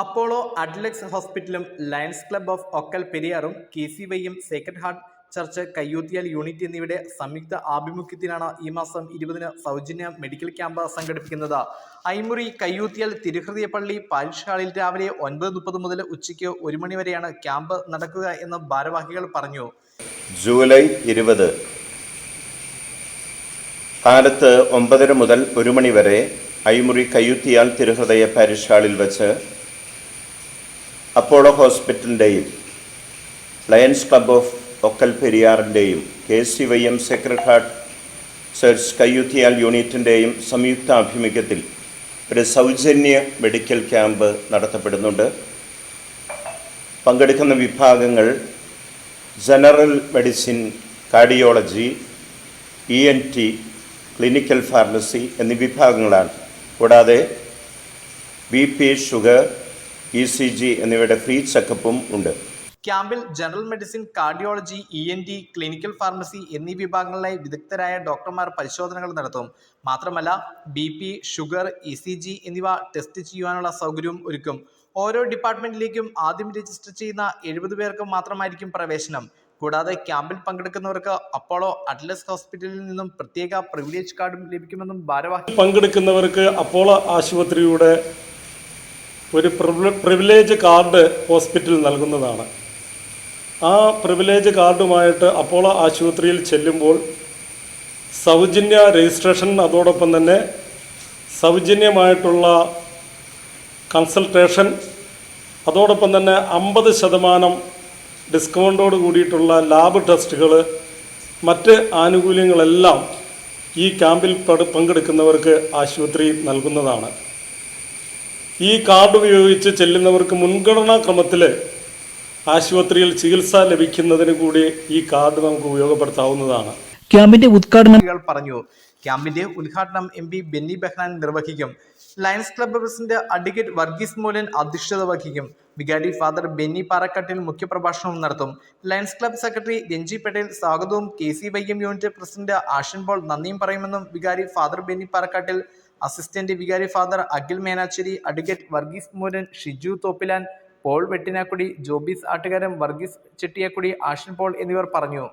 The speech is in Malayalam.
അപ്പോളോ അഡ്ലക്സ് ഹോസ്പിറ്റലും ലയൺസ് ക്ലബ് ഓഫ് ഒക്കൽ പെരിയാറും K C വൈയും sacred heart church Kayyuthiyal unit എന്നിവയുടെ സംയുക്ത ആഭിമുഖ്യത്തിലാണ് ഈ മാസം ഇരുപതിന് സൗജന്യ മെഡിക്കൽ ക്യാമ്പ് സംഘടിപ്പിക്കുന്നത്. ഐമുറി കയ്യൂത്തിയാൽ തിരുഹൃദയ പള്ളി പാരിഷ് ഹാളിൽ രാവിലെ ഒൻപത് മുപ്പത് മുതൽ ഉച്ചയ്ക്ക് ഒരു മണി വരെയാണ് ക്യാമ്പ് നടക്കുക എന്ന് ഭാരവാഹികൾ പറഞ്ഞു. ജൂലൈ ഇരുപത് കാലത്ത് ഒമ്പതര മുതൽ ഒരു മണി വരെ ഐമുറി കയ്യൂത്തിയാൽ തിരുഹൃദയ പാരിഷ് ഹാളിൽ വെച്ച് അപ്പോളോ ഹോസ്പിറ്റലിന്റെയും lions club of Okkal പെരിയാറിന്റെയും K C Y M sacred heart church കയ്യുത്തിയാൽ യൂണിറ്റിന്റെയും സംയുക്ത ആഭിമുഖ്യത്തിൽ ഒരു സൗജന്യ മെഡിക്കൽ ക്യാമ്പ് നടത്തപ്പെടുന്നുണ്ട്. പങ്കെടുക്കുന്ന വിഭാഗങ്ങൾ general medicine cardiology E N T clinical pharmacy എന്നീ വിഭാഗങ്ങളാണ്. കൂടാതെ B P sugar E C G എന്നിവയുടെ ഫ്രീ ചെക്കപ്പും ഉണ്ട്. ക്യാമ്പിൽ general medicine cardiology E N T clinical pharmacy എന്നീ വിഭാഗങ്ങളിലെ വിദഗ്ധരായ ഡോക്ടർമാർ പരിശോധനകൾ നടത്തും. മാത്രമല്ല B P sugar E C G എന്നിവ ടെസ്റ്റ് ചെയ്യുവാനുള്ള സൗകര്യവും ഒരുക്കും. ഓരോ ഡിപ്പാർട്ട്മെന്റിലേക്കും ആദ്യം രജിസ്റ്റർ ചെയ്യുന്ന എഴുപത് പേർക്ക് മാത്രമായിരിക്കും പ്രവേശനം. കൂടാതെ ക്യാമ്പിൽ പങ്കെടുക്കുന്നവർക്ക് അപ്പോളോ അറ്റ്ലസ് ഹോസ്പിറ്റലിൽ നിന്നും പ്രത്യേക പ്രിവിലേജ് കാർഡും ലഭിക്കുമെന്നും ഭാരവാഹി പങ്കെടുക്കുന്നവർക്ക് അപ്പോളോ ആശുപത്രിയുടെ ഒരു പ്രിവിലേജ് കാർഡ് ഹോസ്പിറ്റൽ നൽകുന്നതാണ്. ആ പ്രിവിലേജ് കാർഡുമായിട്ട് അപ്പോളോ ആശുപത്രിയിൽ ചെല്ലുമ്പോൾ സൗജന്യ രജിസ്ട്രേഷൻ അതോടൊപ്പം തന്നെ സൗജന്യമായിട്ടുള്ള കൺസൾട്ടേഷൻ അതോടൊപ്പം തന്നെ അമ്പത് ശതമാനം ഡിസ്കൗണ്ടോട് കൂടിയിട്ടുള്ള ലാബ് ടെസ്റ്റുകൾ മറ്റ് ആനുകൂല്യങ്ങളെല്ലാം ഈ ക്യാമ്പിൽ പങ്കെടുക്കുന്നവർക്ക് ആശുപത്രി നൽകുന്നതാണ്. ഈ കാർഡ് ഉപയോഗിച്ച് ചെല്ലുന്നവർക്ക് മുൻഗണനാ ക്രമത്തിൽ ആശുപത്രിയിൽ ചികിത്സ ലഭിക്കുന്നതിന് കൂടി ഈ കാർഡ് നമുക്ക് ഉപയോഗപ്പെടുത്താവുന്നതാണ്. ക്യാമ്പിന്റെ ഉദ്ഘാടനം പറഞ്ഞു. ക്യാമ്പിന്റെ ഉദ്ഘാടനം എം പി ബെന്നി ബെഹ്നാൻ നിർവഹിക്കും. Lions club president advocate Varghese Moolan അധ്യക്ഷത വഹിക്കും. വികാരി ഫാദർ ബെന്നി പാറക്കാട്ടിൽ മുഖ്യപ്രഭാഷണവും നടത്തും. Lions club secretary Ranji Patel സ്വാഗതവും K C Y M unit president Ashan Paul നന്ദിയും പറയുമെന്നും വികാരി ഫാദർ ബെന്നി പാറക്കാട്ടിൽ അസിസ്റ്റന്റ് വികാരി father Akhil Menachery advocate Varghese Mooran Shiju Thoppilan Paul Vettinakkudy Jobees Attukaran Varghese Chettiyakkudy Ashan Paul എന്നിവർ പറഞ്ഞു.